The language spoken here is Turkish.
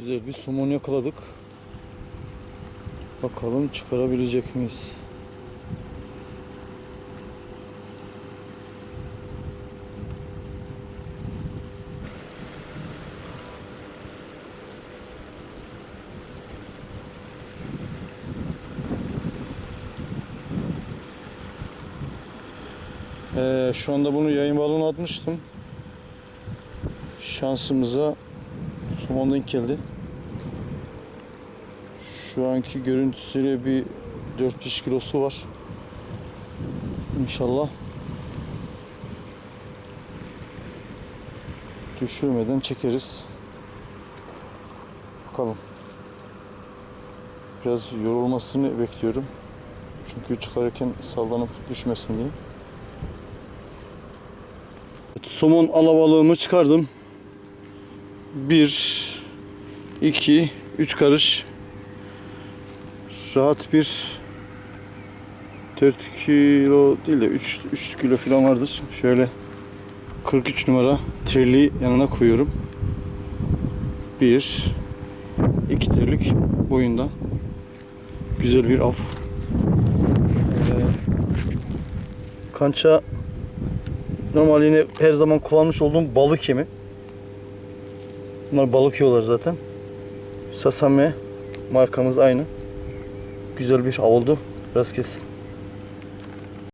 Güzel bir somon yakaladık. Bakalım çıkarabilecek miyiz? Ee, şu anda bunu yayın balonu atmıştım. Şansımıza denk geldi. Şu anki görüntüsüyle bir 4-5 kilosu var. İnşallah düşürmeden çekeriz. Bakalım. Biraz yorulmasını bekliyorum. Çünkü çıkarırken sallanıp düşmesin diye. Somon alabalığımı çıkardım. 1 2 3 karış rahat bir 4 kilo değil de 3, 3 kilo falan vardır. Şöyle 43 numara trili yanına koyuyorum. 1 2 tirlik boyunda. Güzel bir av. Ee, kança normal yine her zaman kullanmış olduğum balık yemi. Bunlar balık yiyorlar zaten. Sasame markamız aynı. Güzel bir av oldu. Rast kesin.